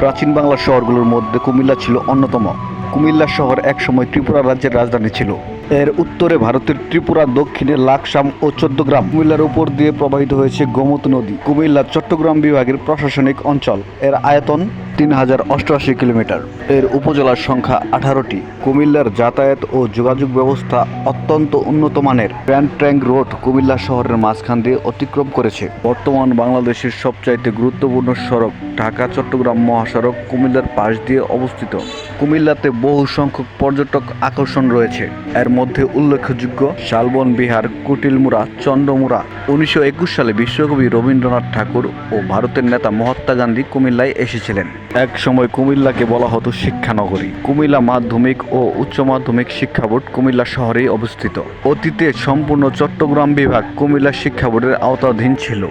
প্রাচীন বাংলার শহরগুলোর মধ্যে কুমিল্লা ছিল অন্যতম। কুমিল্লা শহর একসময় ত্রিপুরা রাজ্যের রাজধানী ছিল। এর উত্তরে ভারতের ত্রিপুরা, দক্ষিণে লাকসাম ও চোদ্দগ্রাম কুমিল্লার উপর দিয়ে প্রবাহিত হয়েছে গোমতী নদী, কুমিল্লা, চট্টগ্রাম বিভাগের প্রশাসনিক অঞ্চল। এর আয়তন তিন হাজার অষ্টআশি কিলোমিটার। এর উপজেলার সংখ্যা আঠারোটি। কুমিল্লার যাতায়াত ও যোগাযোগ ব্যবস্থা অত্যন্ত উন্নত মানের। গ্র্যান্ড ট্র্যাঙ্ক রোড কুমিল্লা শহরের মাঝখান দিয়ে অতিক্রম করেছে। বর্তমান বাংলাদেশের সবচাইতে গুরুত্বপূর্ণ সড়ক ঢাকা, চট্টগ্রাম মহাসড়ক কুমিল্লার পাশ দিয়ে অবস্থিত। কুমিল্লাতে বহু সংখ্যক পর্যটক আকর্ষণ রয়েছে। এর মধ্যে উল্লেখযোগ্য শালবন বিহার, কুটিলমুড়া, চন্দ্রমুড়া। উনিশশো একুশ সালে বিশ্বকবি রবীন্দ্রনাথ ঠাকুর ও ভারতের নেতা মহাত্মা গান্ধী কুমিল্লায় এসেছিলেন। এক সময় কুমিল্লাকে বলা হতো শিক্ষানগরী। কুমিল্লা মাধ্যমিক ও উচ্চ মাধ্যমিক শিক্ষা বোর্ড কুমিল্লা শহরেই অবস্থিত। অতীতে সম্পূর্ণ চট্টগ্রাম বিভাগ কুমিল্লা শিক্ষা বোর্ডের আওতাধীন ছিল।